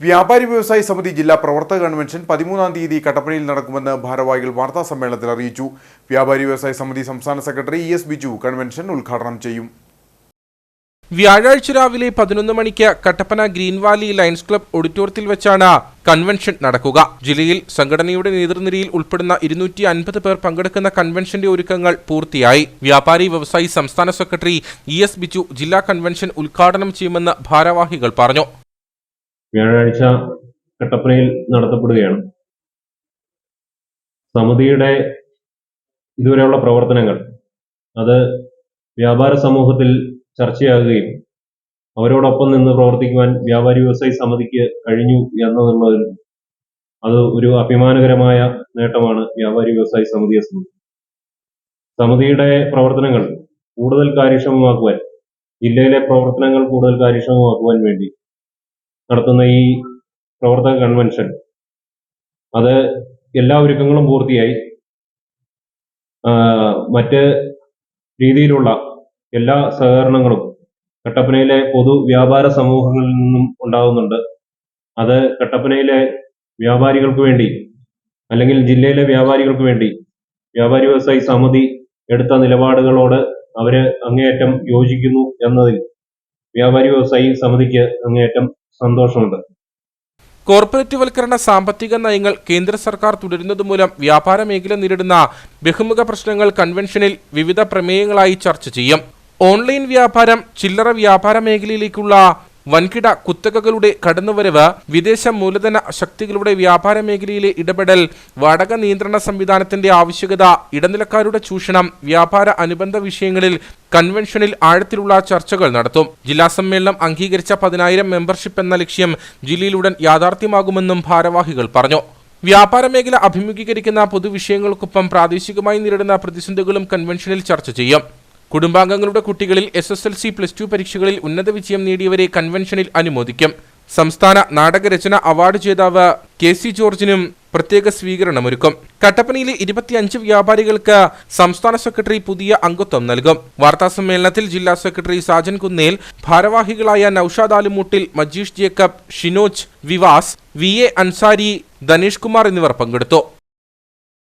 വ്യാപാരി വ്യവസായി സമിതി ജില്ലാ പ്രവർത്തക കൺവെൻഷൻ പതിമൂന്നാം തീയതി കട്ടപ്പനയിൽ നടക്കുമെന്ന് ഭാരവാഹികൾ വാർത്താ സമ്മേളനത്തിൽ അറിയിച്ചു. വ്യാപാരി വ്യവസായി സമിതി സംസ്ഥാന secretary E S Biju convention ഉദ്ഘാടനം ചെയ്യും. വ്യാഴാഴ്ച രാവിലെ പതിനൊന്ന് മണിക്ക് കട്ടപ്പന ഗ്രീൻ വാലി ക്ലബ് ഓഡിറ്റോറിയത്തിൽ വെച്ചാണ് കൺവെൻഷൻ നടക്കുക. ജില്ലയിൽ സംഘടനയുടെ നേതൃനിരയിൽ ഉൾപ്പെടുന്ന ഇരുന്നൂറ്റി അൻപത് പേർ പങ്കെടുക്കുന്ന കൺവെൻഷന്റെ ഒരുക്കങ്ങൾ പൂർത്തിയായി. വ്യാപാരി വ്യവസായി സംസ്ഥാന സെക്രട്ടറി ഇ എസ് ബിജു ജില്ലാ കൺവെൻഷൻ ഉദ്ഘാടനം ചെയ്യുമെന്ന് ഭാരവാഹികൾ പറഞ്ഞു. വ്യാഴാഴ്ച കട്ടപ്പനയിൽ നടത്തപ്പെടുകയാണ്. സമിതിയുടെ ഇതുവരെയുള്ള പ്രവർത്തനങ്ങൾ അത് വ്യാപാര സമൂഹത്തിൽ ചർച്ചയാകുകയും അവരോടൊപ്പം നിന്ന് പ്രവർത്തിക്കുവാൻ വ്യാപാരി വ്യവസായി സമിതിക്ക് കഴിഞ്ഞു എന്നതുള്ളത് അത് ഒരു അഭിമാനകരമായ നേട്ടമാണ് വ്യാപാരി വ്യവസായി സമിതിയെ സംബന്ധിച്ച്. സമിതിയുടെ പ്രവർത്തനങ്ങൾ കൂടുതൽ കാര്യക്ഷമമാക്കുവാൻ ജില്ലയിലെ പ്രവർത്തനങ്ങൾ കൂടുതൽ കാര്യക്ഷമമാക്കുവാൻ വേണ്ടി നടത്തുന്ന ഈ പ്രവർത്തക കൺവെൻഷൻ അത് എല്ലാ ഒരുക്കങ്ങളും പൂർത്തിയായി. മറ്റ് രീതിയിലുള്ള എല്ലാ സഹകരണങ്ങളും കട്ടപ്പനയിലെ പൊതു വ്യാപാര സമൂഹങ്ങളിൽ നിന്നും ഉണ്ടാകുന്നുണ്ട് അത് കട്ടപ്പനയിലെ വ്യാപാരികൾക്ക് വേണ്ടി അല്ലെങ്കിൽ ജില്ലയിലെ വ്യാപാരികൾക്ക് വേണ്ടി വ്യാപാരി വ്യവസായി സമിതി എടുത്ത നിലപാടുകളോട് അവർ അങ്ങേയറ്റം യോജിക്കുന്നു എന്നതിൽ വ്യാപാരി വ്യവസായി സമിതിക്ക് അങ്ങേയറ്റം സന്തോഷമുണ്ട്. കോർപ്പറേറ്റ് വൽക്കരണ സാമ്പത്തിക നയങ്ങൾ കേന്ദ്ര സർക്കാർ തുടരുന്നത് മൂലം വ്യാപാര മേഖല നേരിടുന്ന ബഹുമുഖ പ്രശ്നങ്ങൾ കൺവെൻഷനിൽ വിവിധ പ്രമേയങ്ങളായി ചർച്ച ചെയ്യും. ഓൺലൈൻ വ്യാപാരം ചില്ലറ വ്യാപാര മേഖലയിലേക്കുള്ള വൻകിട കുത്തകകളുടെ കടന്നുവരവ് വിദേശ മൂലധന ശക്തികളുടെ വ്യാപാര മേഖലയിലെ ഇടപെടൽ വാടക നിയന്ത്രണ സംവിധാനത്തിന്റെ ആവശ്യകത ഇടനിലക്കാരുടെ ചൂഷണം വ്യാപാര അനുബന്ധ വിഷയങ്ങളിൽ കൺവെൻഷനിൽ ആഴത്തിലുള്ള ചർച്ചകൾ നടത്തും. ജില്ലാ സമ്മേളനം അംഗീകരിച്ച പതിനായിരം മെമ്പർഷിപ്പ് എന്ന ലക്ഷ്യം ജില്ലയിലുടൻ യാഥാർത്ഥ്യമാകുമെന്നും ഭാരവാഹികൾ പറഞ്ഞു. വ്യാപാര മേഖല അഭിമുഖീകരിക്കുന്ന പൊതുവിഷയങ്ങൾക്കൊപ്പം പ്രാദേശികമായി നേരിടുന്ന പ്രതിസന്ധികളും കൺവെൻഷനിൽ ചർച്ച ചെയ്യും. കുടുംബാംഗങ്ങളുടെ കുട്ടികളിൽ S S L C plus two പരീക്ഷകളിൽ ഉന്നത വിജയം നേടിയവരെ കൺവെൻഷനിൽ അനുമോദിക്കും. സംസ്ഥാന നാടകരചന അവാർഡ് ജേതാവ് കെ സി ജോർജിനും പ്രത്യേക സ്വീകരണമൊരുക്കും. കട്ടപ്പനയിലെ ഇരുപത്തിയഞ്ച് വ്യാപാരികൾക്ക് സംസ്ഥാന സെക്രട്ടറി പുതിയ അംഗത്വം നൽകും. വാർത്താ സമ്മേളനത്തിൽ ജില്ലാ സെക്രട്ടറി സാജൻ കുന്നേൽ ഭാരവാഹികളായ Naushad Alumoottil Majeesh Jacob Shinoj Vivas V A Ansari Dhanesh Kumar എന്നിവർ പങ്കെടുത്തു.